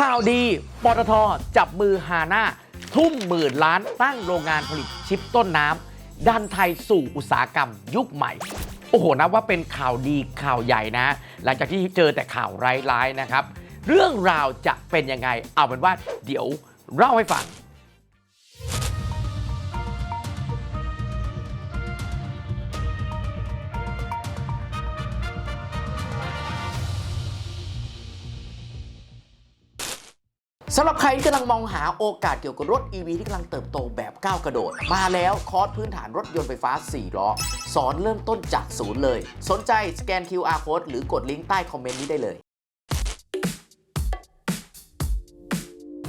ข่าวดี ปตทจับมือฮาน่าทุ่มหมื่นล้านตั้งโรงงานผลิตชิปต้นน้ำดันไทยสู่อุตสาหกรรมยุคใหม่ โอ้โหนะว่าเป็นข่าวดีข่าวใหญ่นะ หลังจากที่เจอแต่ข่าวร้ายๆนะครับ เรื่องราวจะเป็นยังไง เอาเป็นว่าเดี๋ยวเล่าให้ฟัง สำหรับใครที่กำลังมองหาโอกาสเกี่ยวกับรถ EV ที่กำลังเติบโตแบบก้าวกระโดด มาแล้วคอร์สพื้นฐานรถยนต์ไฟฟ้า 4 ล้อ สอนเริ่มต้นจากศูนย์เลย สนใจสแกน QR code หรือกดลิงก์ใต้คอมเมนต์นี้ได้เลย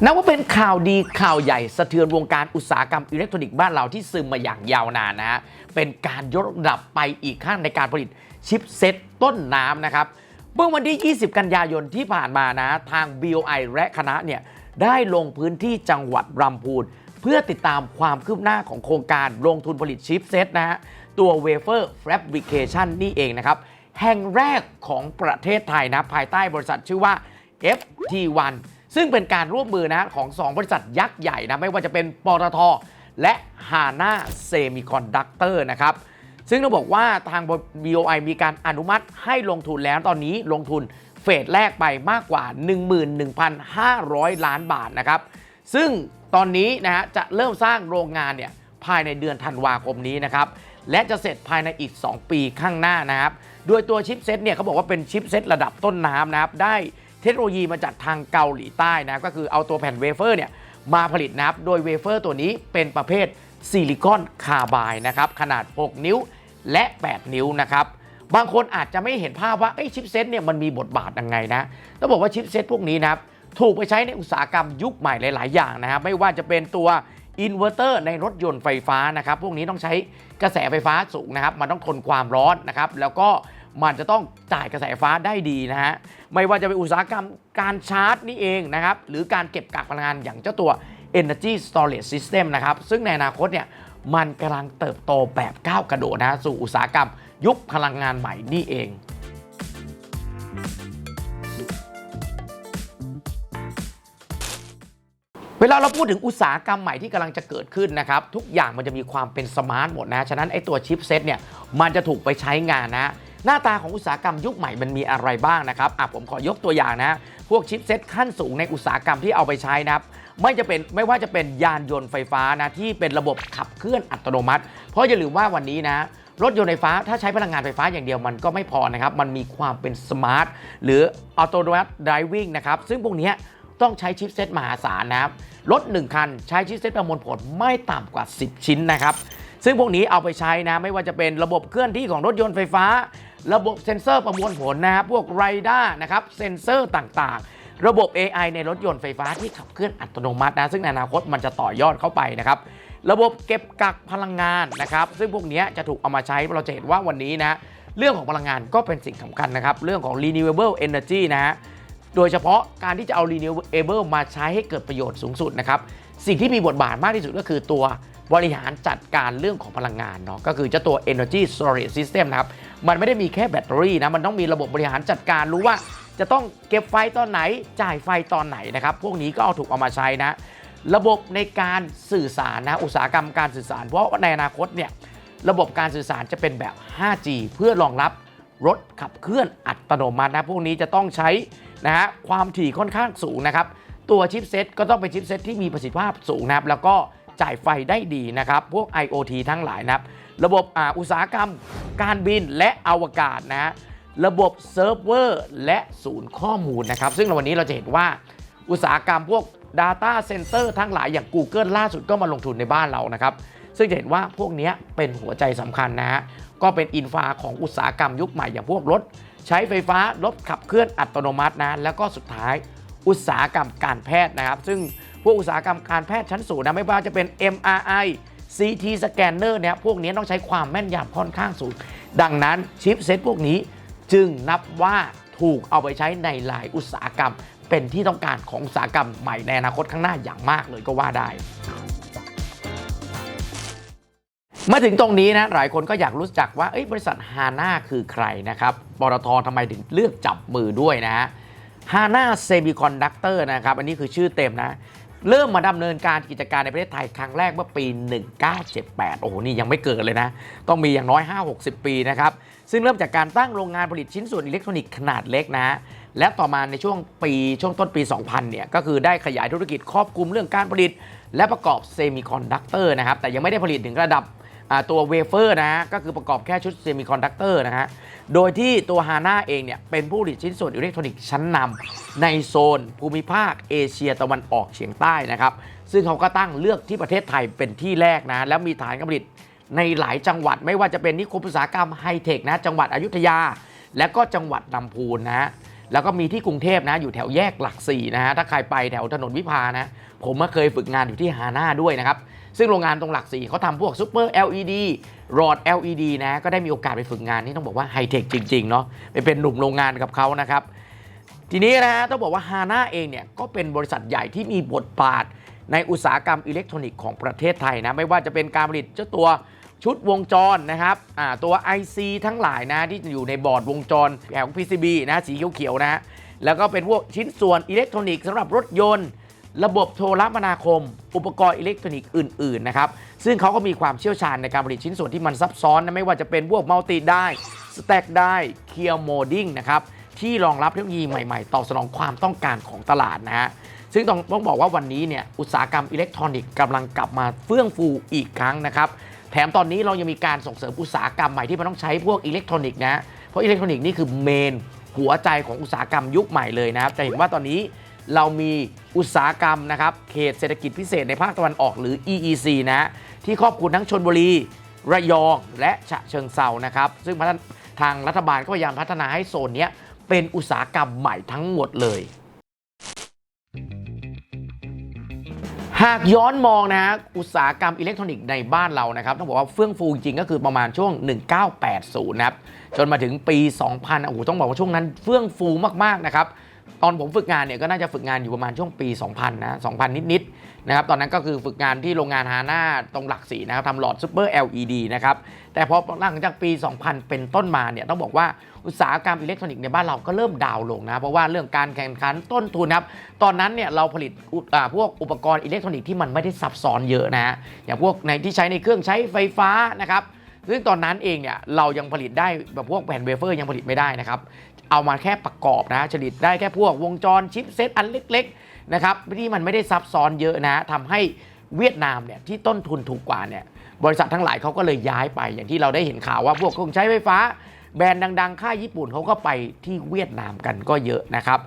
นับว่าเป็นข่าวดีข่าวใหญ่สะเทือนวงการอุตสาหกรรมอิเล็กทรอนิกส์บ้านเราที่ซึมมาอย่างยาวนานนะฮะ เป็นการยกระดับไปอีกขั้นในการผลิตชิปเซ็ตต้นน้ำนะครับ เมื่อวันที่ 20 กันยายนที่ผ่านมานะ ทาง BOI และคณะเนี่ย ได้ลงพื้นที่จังหวัดลำพูน เพื่อติดตามความคืบหน้าของโครงการลงทุนผลิตชิปเซตนะฮะ ตัว Wafer Fabrication นี่เองนะครับ แห่งแรกของประเทศไทยนะ ภายใต้บริษัทชื่อว่า FT1 ซึ่งเป็นการร่วมมือนะของ 2 บริษัทยักษ์ใหญ่นะ ไม่ว่าจะเป็นปตทและฮาน่าเซมิคอนดักเตอร์นะครับ ซึ่งต้องบอกว่าทาง BOI มีการอนุมัติให้ลงทุนแล้วตอนนี้ลงทุน เฟสแรกไปมากกว่า 11,500 ล้านบาทนะครับ ซึ่งตอนนี้นะฮะจะเริ่มสร้างโรงงานเนี่ยภายในเดือนธันวาคมนี้นะครับ และจะเสร็จภายในอีก 2 ปีข้างหน้านะครับ โดยตัวชิปเซ็ตเนี่ยเขาบอกว่าเป็นชิปเซ็ตระดับต้นน้ำนะครับ ได้เทคโนโลยีมาจากทางเกาหลีใต้นะก็คือเอาตัวแผ่นเวเฟอร์เนี่ยมาผลิตนะครับ โดยเวเฟอร์ตัวนี้เป็นประเภทซิลิคอนคาร์บายนะครับ ขนาด 6 นิ้วและ 8 นิ้วนะครับ บางคนอาจจะไม่เห็นภาพว่าไอ้ชิปเซ็ตเนี่ยมันมีบทบาทยังไงนะต้องบอกว่าชิปเซ็ตพวกนี้นะครับถูกไปใช้ในอุตสาหกรรมยุคใหม่หลาย ๆ อย่างนะครับไม่ว่าจะเป็นตัวอินเวอร์เตอร์ในรถยนต์ไฟฟ้านะครับพวกนี้ต้องใช้กระแสไฟฟ้าสูงนะครับ มันต้องทนความร้อนนะครับ แล้วก็มันจะต้องจ่ายกระแสไฟฟ้าได้ดีนะฮะไม่ว่าจะเป็นอุตสาหกรรมการชาร์จนี่เองนะครับ หรือการเก็บกักพลังงานอย่างเจ้าตัว Energy Storage System นะครับ ซึ่งในอนาคตเนี่ยมันกำลังเติบโตแบบก้าวกระโดดนะสู่อุตสาหกรรม ยุคพลังงานใหม่นี่เองเวลาเราพูดถึงอุตสาหกรรมใหม่ที่กำลังจะเกิดขึ้นนะครับ ทุกอย่างมันจะมีความเป็นสมาร์ทหมดนะ ฉะนั้นไอ้ตัวชิปเซ็ตเนี่ยมันจะถูกไปใช้งานนะ หน้าตาของอุตสาหกรรมยุคใหม่มันมีอะไรบ้างนะครับอะผมขอยกตัวอย่างนะ พวกชิปเซ็ตขั้นสูงในอุตสาหกรรมที่เอาไปใช้นะครับไม่จะเป็นไม่ว่าจะเป็นยานยนต์ไฟฟ้านะที่เป็นระบบขับเคลื่อนอัตโนมัติ เพราะอย่าลืมว่าวันนี้นะ รถยนต์ไฟฟ้าถ้าใช้พลังงานไฟฟ้าอย่างเดียวมันก็ไม่พอนะครับ มันมีความเป็นสมาร์ทหรืออัตโนมัติด i วิ่งนะครับ ซึ่งพวกนี้ต้องใช้ชิปเซ็ตมหาศาลนะครับ รถ 1 คัน ใช้ชิปเซ็ตประมวลผลไม่ต่ำกว่า 10 ชิ้นนะครับ ซึ่งพวกนี้เอาไปใช้นะ ไม่ว่าจะเป็นระบบเคลื่อนที่ของรถยนต์ไฟฟ้า ระบบเซ็นเซอร์ประมวลผลนะครับพวกไรด้านะครับเซ็นเซอร์ต่างๆระบบ AI ในรถยนต์ไฟฟ้าที่ขับเคลื่อนอัตโนมัตินะ ซึ่งในอนาคตมันจะต่อยอดเข้าไปนะครับ ระบบเก็บกักพลังงานนะครับ ซึ่งพวกนี้จะถูกเอามาใช้เราจะเห็นว่าวันนี้นะเรื่องของพลังงานก็เป็นสิ่งสำคัญนะครับ เรื่องของ renewable energy นะฮะโดยเฉพาะการที่จะเอา renewable มาใช้ให้เกิดประโยชน์สูงสุดนะครับ สิ่งที่มีบทบาทมากที่สุดก็คือตัวบริหารจัดการเรื่องของพลังงานเนาะก็คือเจ้าตัว energy storage system นะครับ มันไม่ได้มีแค่แบตเตอรี่นะ มันต้องมีระบบบริหารจัดการรู้ว่าจะต้องเก็บไฟตอนไหนจ่ายไฟตอนไหนนะครับ พวกนี้ก็เอาถูกเอามาใช้นะ ระบบในการสื่อสารนะอุตสาหกรรมการสื่อสาร เพราะในอนาคตเนี่ยระบบการสื่อสารจะเป็นแบบ 5G เพื่อรองรับรถขับเคลื่อนอัตโนมัตินะพวกนี้จะต้องใช้นะฮะความถี่ค่อนข้างสูงนะครับ ตัวชิปเซ็ตก็ต้องเป็นชิปเซ็ตที่มีประสิทธิภาพสูงนะครับ แล้วก็จ่ายไฟได้ดีนะครับ พวก IoT ทั้งหลายนะครับ ระบบออุตสาหกรรม การบินและอวกาศนะฮะระบบเซิร์ฟเวอร์และศูนย์ข้อมูลนะครับ ซึ่งในวันนี้เราจะเห็นว่าอุตสาหกรรมพวก Data Center ทั้งหลายอย่าง Google ล่าสุดก็มาลงทุนในบ้านเรานะครับ ซึ่งจะเห็นว่าพวกนี้เป็นหัวใจสำคัญนะฮะ ก็เป็นอินฟาของอุตสาหกรรมยุคใหม่อย่างพวกรถ ใช้ไฟฟ้ารถขับเคลื่อนอัตโนมัตินะ แล้วก็สุดท้ายอุตสาหกรรมการแพทย์นะครับ ซึ่งพวกอุตสาหกรรมการแพทย์ชั้นสูงนะไม่ว่าจะเป็น MRI CT สแกนเนอร์เนี่ยพวกนี้ต้องใช้ความแม่นยำค่อนข้างสูง ดังนั้นชิปเซ็ตพวกนี้จึงนับว่าถูกเอาไปใช้ในหลายอุตสาหกรรม เป็นที่ต้องการของอุตสาหกรรมใหม่ในอนาคตข้างหน้าอย่างมากเลยก็ว่าได้มาถึงตรงนี้นะหลายคนก็อยากรู้จักว่าบริษัทฮาน่าคือใครนะครับปตททำไมถึงเลือกจับมือด้วยนะฮะ HANA Semiconductor นะครับ อันนี้คือชื่อเต็มนะ เริ่มมาดำเนินการกิจการในประเทศไทยครั้งแรกเมื่อปี 1978 โอ้โห นี่ยังไม่เกิดเลยนะ ต้องมีอย่างน้อย 5-60 ปีนะครับ ซึ่งเริ่มจากการตั้งโรงงานผลิตชิ้นส่วนอิเล็กทรอนิกส์ขนาดเล็กนะ และต่อมาในช่วงปีช่วงต้นปี 2000 เนี่ย ก็คือได้ขยายธุรกิจครอบคลุมเรื่องการผลิต และประกอบเซมิคอนดักเตอร์นะครับ แต่ยังไม่ได้ผลิตถึงระดับตัวเวเฟอร์นะฮะ ก็คือประกอบแค่ชุดเซมิคอนดักเตอร์นะฮะ โดยที่ตัวฮาน่าเองเนี่ย เป็นผู้ผลิตชิ้นส่วนอิเล็กทรอนิกส์ชั้นนำในโซน ภูมิภาคเอเชียตะวันออกเฉียงใต้นะครับ ซึ่งเขาก็ตั้งเลือกที่ประเทศไทยเป็นที่แรกนะ แล้วมีฐานการผลิตในหลายจังหวัดไม่ว่าจะเป็นนิคมอุตสาหกรรมไฮเทคนะจังหวัดอยุธยา และก็จังหวัดลำพูนนะฮะ แล้วก็มีที่กรุงเทพนะ อยู่แถวแยกหลักสี่นะฮะถ้าใครไปแถวถนนวิภานะ ผมก็เคยฝึกงานอยู่ที่ฮาน่าด้วยนะครับ ซึ่งโรงงานตรงหลักสี่เขาทำพวกซูเปอร์ LED หลอด LED นะก็ได้มีโอกาสไปฝึกงานนี่ต้องบอกว่าไฮเทคจริงๆเนาะไปเป็นหนุ่มโรงงานกับเขานะครับทีนี้นะฮะต้องบอกว่าฮาน่าเองเนี่ยก็เป็นบริษัทใหญ่ที่มีบทบาทในอุตสาหกรรมอิเล็กทรอนิกส์ของประเทศไทยนะไม่ว่าจะเป็นการผลิตเจ้าตัว ชุดวงจรนะครับตัว IC ทั้งหลายนะที่อยู่ในบอร์ดวงจรของ PCB นะสีเขียวๆนะฮะแล้วก็เป็นพวกชิ้นส่วนอิเล็กทรอนิกส์สำหรับรถยนต์ ระบบโทรคมนาคม อุปกรณ์อิเล็กทรอนิกส์อื่นๆนะครับซึ่งเขาก็มีความเชี่ยวชาญในการผลิตชิ้นส่วนที่มันซับซ้อนนะไม่ว่าจะเป็นพวกมัลติได้สแต็กได้เคียร์โมดิ้งนะครับที่รองรับเทคโนโลยีใหม่ๆ ตอบสนองความต้องการของตลาดนะฮะซึ่งต้องต้องบอกว่าวันนี้เนี่ยอุตสาหกรรมอิเล็กทรอนิกส์กำลังกลับมาเฟื่องฟูอีกครั้งนะครับ แถมตอนนี้เรายังมีการส่งเสริมอุตสาหกรรมใหม่ที่มันต้องใช้พวกอิเล็กทรอนิกส์นะ เพราะอิเล็กทรอนิกส์นี่คือเมน หัวใจของอุตสาหกรรมยุคใหม่เลยนะครับ จะเห็นว่าตอนนี้เรามีอุตสาหกรรมนะครับเขตเศรษฐกิจพิเศษในภาคตะวันออกหรือ EEC นะ ที่ครอบคลุมทั้งชนบุรี ระยองและฉะเชิงเซานะครับ ซึ่งทางรัฐบาลก็พยายามพัฒนาให้โซนนี้เป็นอุตสาหกรรมใหม่ทั้งหมดเลย หากย้อนมองนะฮะอุตสาหกรรมอิเล็กทรอนิกส์ในบ้านเรานะครับต้องบอกว่าเฟื่องฟูจริงก็คือประมาณช่วง 1980 นะครับ จนมาถึงปี 2000 โอ้โหต้องบอกว่าช่วงนั้นเฟื่องฟูมาก ๆ นะครับ ตอนผมฝึกงานเนี่ยก็น่าจะฝึกงานอยู่ประมาณช่วงปี 2000 นะ 2000 นิดๆนะครับตอนนั้นก็คือฝึกงานที่โรงงานฮาน่าตรงหลักสี่นะครับทำหลอดซูเปอร์ LED นะครับแต่พอหลังจากปี 2000 เป็นต้นมาเนี่ยต้องบอกว่าอุตสาหกรรมอิเล็กทรอนิกส์ในบ้านเราก็เริ่มดาวน์ลงนะเพราะว่าเรื่องการแข่งขันต้นทุนครับตอนนั้นเนี่ยเราผลิตพวกอุปกรณ์อิเล็กทรอนิกส์ที่มันไม่ได้ซับซ้อนเยอะนะฮะอย่างพวกในที่ใช้ในเครื่องใช้ไฟฟ้านะครับซึ่งตอนนั้นเองเนี่ยเรายังผลิตได้แบบพวกแผ่นเวเฟอร์ยังผลิตไม่ได้นะครับ เอามาแค่ประกอบนะผลิตได้แค่พวกวงจรชิปเซตอันเล็กๆนะครับที่มันไม่ได้ซับซ้อนเยอะนะทำให้เวียดนามเนี่ยที่ต้นทุนถูกกว่าเนี่ยบริษัททั้งหลายเขาก็เลยย้ายไปอย่างที่เราได้เห็นข่าวว่าพวกเครื่องใช้ไฟฟ้า แบรนด์ดังๆ ค่ายญี่ปุ่นเขาก็ไปที่เวียดนามกันก็เยอะนะครับ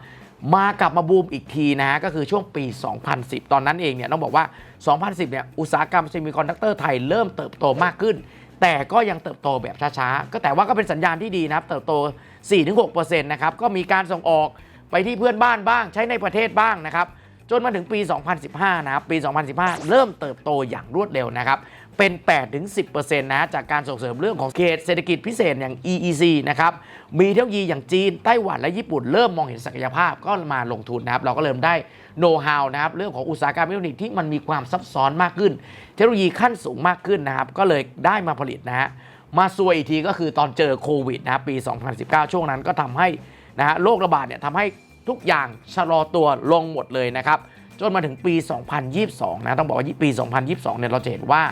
มากลับมาบูมอีกทีนะฮะก็คือช่วงปี 2010 ตอนนั้นเองเนี่ยต้องบอกว่า 2010 เนี่ยอุตสาหกรรมเซมิคอนดักเตอร์ไทยเริ่มเติบโตมากขึ้น แต่ก็ยังเติบโตแบบช้าๆ ก็แต่ว่าก็เป็นสัญญาณที่ดีนะครับ เติบโต 4-6%นะครับก็มีการส่งออกไปที่เพื่อนบ้านบ้างใช้ในประเทศบ้างนะครับจนมาถึงปี 2015 นะครับ ปี 2015 เริ่มเติบโตอย่างรวดเร็วนะครับ เป็น 8-10%นะ จากการส่งเสริมเรื่องของเขตเศรษฐกิจพิเศษอย่าง EEC นะครับ มีเทคโนโลยีอย่างจีน ไต้หวันและญี่ปุ่นเริ่มมองเห็นศักยภาพก็มาลงทุนนะครับ เราก็เริ่มได้โน้ตฮาวนะครับ เรื่องของอุตสาหกรรมอิเล็กทรอนิกส์ที่มันมีความซับซ้อนมากขึ้น เทคโนโลยีขั้นสูงมากขึ้นนะครับ ก็เลยได้มาผลิตนะฮะ มาซวยอีกทีก็คือตอนเจอโควิดนะครับปี 2019 ช่วงนั้นก็ทำให้นะฮะโรคระบาดเนี่ยทำให้ทุกอย่างชะลอตัวลงหมดเลยนะครับ จนมาถึงปี 2022 นะต้องบอกว่าปี 2022 เนี่ยเราจะเห็นว่า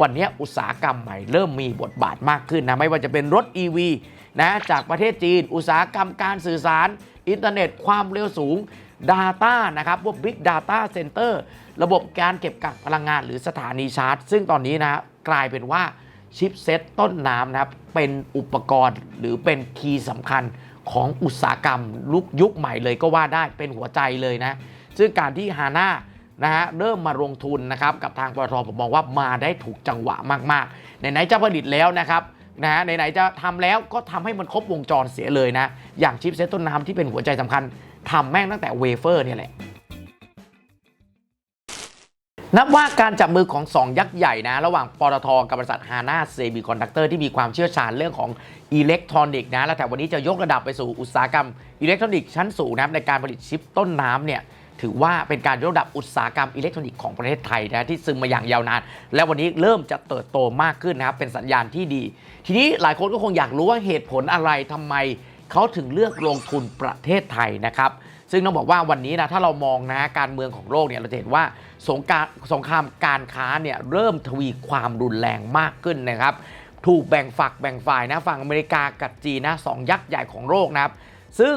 วันนี้อุตสาหกรรมใหม่เริ่มมีบทบาทมากขึ้นนะไม่ว่าจะเป็นรถ EV นะจากประเทศจีน อุตสาหกรรมการสื่อสาร อินเทอร์เน็ต ความเร็วสูง Data นะครับพวก Big Data Center ระบบการเก็บกักพลังงานหรือสถานีชาร์จ ซึ่งตอนนี้นะกลายเป็นว่า ชิปเซตต้นน้ำนะครับ เป็นอุปกรณ์หรือเป็นคีย์สำคัญของอุตสาหกรรมลุกยุคใหม่เลยก็ว่าได้เป็นหัวใจเลยนะ ซึ่งการที่ฮาน่านะฮะเริ่มมาลงทุนนะครับกับทางปตทผมมองว่ามาได้ถูกจังหวะมากๆไหนๆจะผลิตแล้วนะครับนะฮะไหนๆจะทำแล้วก็ทำให้มันครบวงจรเสียเลยนะ อย่างชิปเซตต้นน้ำที่เป็นหัวใจสำคัญทำแม่งตั้งแต่เวเฟอร์เนี่ยแหละ นับว่าการจับมือของ 2 ยักษ์ใหญ่นะ ระหว่างปตทกับบริษัทฮาน่าเซมิคอนดักเตอร์ที่มีความเชี่ยวชาญเรื่องของอิเล็กทรอนิกส์นะ และแต่วันนี้จะยกระดับไปสู่อุตสาหกรรมอิเล็กทรอนิกส์ชั้นสูงนะในการผลิตชิปต้นน้ำเนี่ยถือว่าเป็นการยกระดับอุตสาหกรรมอิเล็กทรอนิกส์ของประเทศไทยนะที่ซึมมาอย่างยาวนาน และวันนี้เริ่มจะเติบโตมากขึ้นนะครับเป็นสัญญาณที่ดี ทีนี้หลายคนก็คงอยากรู้ว่าเหตุผลอะไรทำไมเขาถึงเลือกลงทุนประเทศไทยนะครับ ซึ่งต้องบอกว่าวันนี้นะถ้าเรามองนะการเมืองของโลกเนี่ยเราจะเห็นว่าสงการสงครามการค้าเนี่ยเริ่มทวีความรุนแรงมากขึ้นนะครับ ถูกแบ่งฝักแบ่งฝ่ายนะฝั่งอเมริกากับจีนนะสองยักษ์ใหญ่ของโลกนะครับ ซึ่ง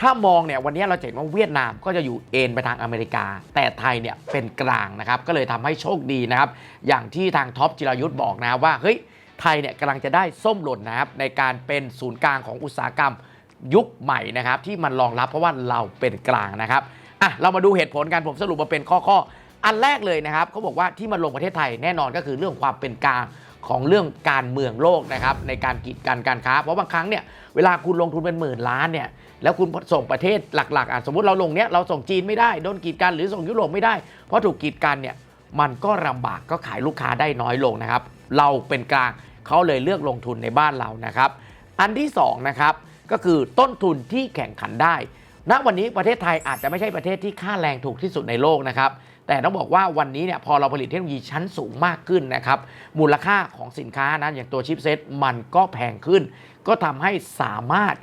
ถ้ามองเนี่ยวันนี้เราเห็นว่าเวียดนามก็จะอยู่เอ็นไปทางอเมริกา แต่ไทยเนี่ยเป็นกลางนะครับ ก็เลยทำให้โชคดีนะครับ อย่างที่ทางท็อปจิรายุทธ์บอกนะว่าเฮ้ยไทยเนี่ยกำลังจะได้ส้มหล่นนะครับในการเป็นศูนย์กลางของอุตสาหกรรม ยุคใหม่นะครับที่มันรองรับเพราะว่าเราเป็นกลางนะครับอะเรามาดูเหตุผลกันผมสรุปมาเป็นข้อๆอันแรกเลยนะครับเขาบอกว่าที่มาลงประเทศไทยแน่นอนก็คือเรื่องความเป็นกลางของเรื่องการเมืองโลกนะครับในการกีดกันการค้า เพราะบางครั้งเนี่ยเวลาคุณลงทุนเป็นหมื่นล้านเนี่ยแล้วคุณส่งประเทศหลักๆอะสมมติเราลงเนี้ยเราส่งจีนไม่ได้โดนกีดกันหรือส่งยุโรปไม่ได้ เพราะถูกกีดกันเนี่ยมันก็ลำบากก็ขายลูกค้าได้น้อยลงนะครับ เราเป็นกลางเขาเลยเลือกลงทุนในบ้านเรานะครับ อันที่สองนะครับ ก็คือต้นทุนที่แข่งขันได้ ณ วันนี้ประเทศไทยอาจจะไม่ใช่ประเทศที่ค่าแรงถูกที่สุดในโลกนะครับ แต่ต้องบอกว่าวันนี้เนี่ยพอเราผลิตเทคโนโลยีชั้นสูงมากขึ้นนะครับ มูลค่าของสินค้านะอย่างตัวชิปเซตมันก็แพงขึ้น ก็ทำให้สามารถ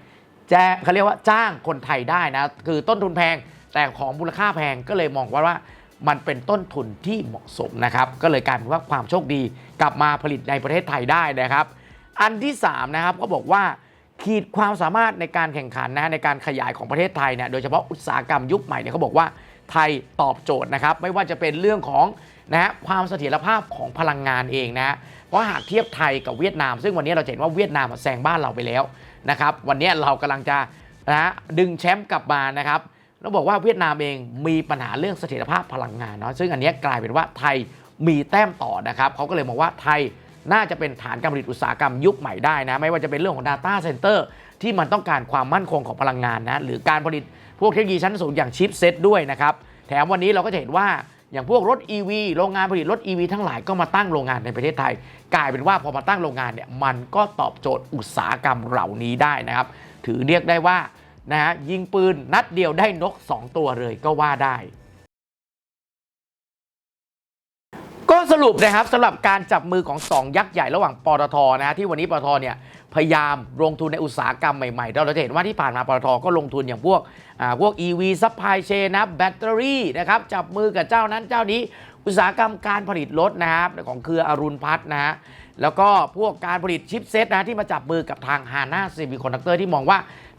แจ้งเขาเรียกว่าจ้างคนไทยได้นะ คือต้นทุนแพงแต่ของมูลค่าแพงก็เลยมองว่าว่ามันเป็นต้นทุนที่เหมาะสมนะครับ ก็เลยกลายเป็นว่าความโชคดีกลับมาผลิตในประเทศไทยได้นะครับ อันที่3นะครับก็บอกว่า ขีดความสามารถในการแข่งขันนะในการขยายของประเทศไทยเนี่ยโดยเฉพาะอุตสาหกรรมยุคใหม่เนี่ยเขาบอกว่าไทยตอบโจทย์นะครับไม่ว่าจะเป็นเรื่องของนะฮะความเสถียรภาพของพลังงานเองนะเพราะหากเทียบไทยกับเวียดนาม ซึ่งวันนี้เราเห็นว่าเวียดนามแซงบ้านเราไปแล้วนะครับวันนี้เรากำลังจะนะฮะดึงแชมป์กลับมานะครับแล้วบอกว่าเวียดนามเองมีปัญหาเรื่องเสถียรภาพพลังงานเนาะซึ่งอันนี้กลายเป็นว่าไทยมีแต้มต่อนะครับเขาก็เลยมองว่าไทย น่าจะเป็นฐานการผลิตอุตสาหกรรมยุคใหม่ได้นะ ไม่ว่าจะเป็นเรื่องของ Data Center ที่มันต้องการความมั่นคงของพลังงานนะหรือการผลิตพวกเทคโนโลยีชั้นสูงอย่างชิปเซตด้วยนะครับแถมวันนี้เราก็จะเห็นว่าอย่างพวกรถ EV โรงงานผลิตรถ EV ทั้งหลายก็มาตั้งโรงงานในประเทศไทย กลายเป็นว่าพอมาตั้งโรงงานเนี่ยมันก็ตอบโจทย์อุตสาหกรรมเหล่านี้ได้นะครับ ถือเรียกได้ว่านะฮะยิงปืนนัดเดียวได้นก 2 ตัวเลยก็ว่าได้ สรุปนะครับสำหรับการจับมือของ 2 ยักษ์ใหญ่ระหว่างปตทนะฮะที่วันนี้ปตทเนี่ยพยายามลงทุนในอุตสาหกรรมใหม่ๆ เราจะเห็นว่าที่ผ่านมาปตทก็ลงทุนอย่างพวกอ่าพวก EV supply chain นะแบตเตอรี่นะครับจับมือกับเจ้านั้นเจ้านี้ อุตสาหกรรมการผลิตรถนะครับของเครืออรุณพัฒน์นะฮะแล้วก็พวกการผลิตชิปเซตนะที่มาจับมือกับทางฮาน่าซีมีคอนดักเตอร์ที่มองว่า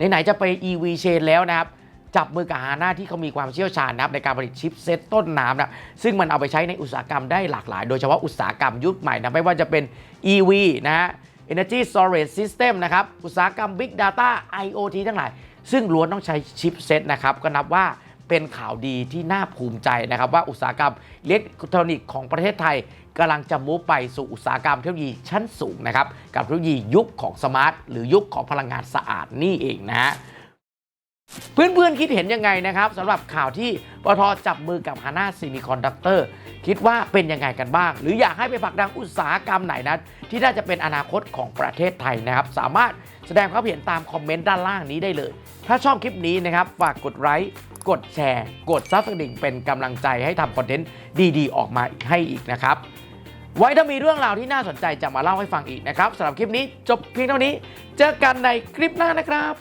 ไหนๆจะไป EV chain แล้วนะครับ จับมือกับฮาน่าที่เขามีความเชี่ยวชาญนะครับในการผลิตชิปเซตต้นน้ำนะซึ่งมันเอาไปใช้ในอุตสาหกรรมได้หลากหลาย โดยเฉพาะอุตสาหกรรมยุคใหม่นะไม่ว่าจะเป็น EV นะฮะ Energy Storage System นะครับอุตสาหกรรม Big Data IoT ทั้งหลาย ซึ่งล้วนต้องใช้ชิปเซตนะครับก็นับว่าเป็นข่าวดีที่น่าภูมิใจนะครับ ว่าอุตสาหกรรมอิเล็กทรอนิกส์ของประเทศไทยกำลังจะมุ่ไปสู่อุตสาหกรรมเทคโนโลยีชั้นสูงนะครับ กับเทคโนโลยียุคของสมาร์ท หรือยุคของพลังงานสะอาดนี่เองนะฮะ เพื่อนๆคิดเห็นยังไงนะครับสำหรับข่าวที่ปตทจับมือกับฮาน่าซีมิคอนดักเตอร์คิดว่าเป็นยังไงกันบ้าง หรืออยากให้ไปผลักดันอุตสาหกรรมไหนนะที่น่าจะเป็นอนาคตของประเทศไทยนะครับ สามารถแสดงความเห็นตามคอมเมนต์ด้านล่างนี้ได้เลย ถ้าชอบคลิปนี้นะครับ ฝากกดไลค์กดแชร์ กดซับสไครต์เป็นกำลังใจให้ทำคอนเทนต์ดีๆ ออกมาให้อีกนะครับไว้ถ้ามีเรื่องราวที่น่าสนใจจะมาเล่าให้ฟังอีกนะครับสำหรับคลิปนี้จบเพียงเท่านี้ เจอกันในคลิปหน้านะครับ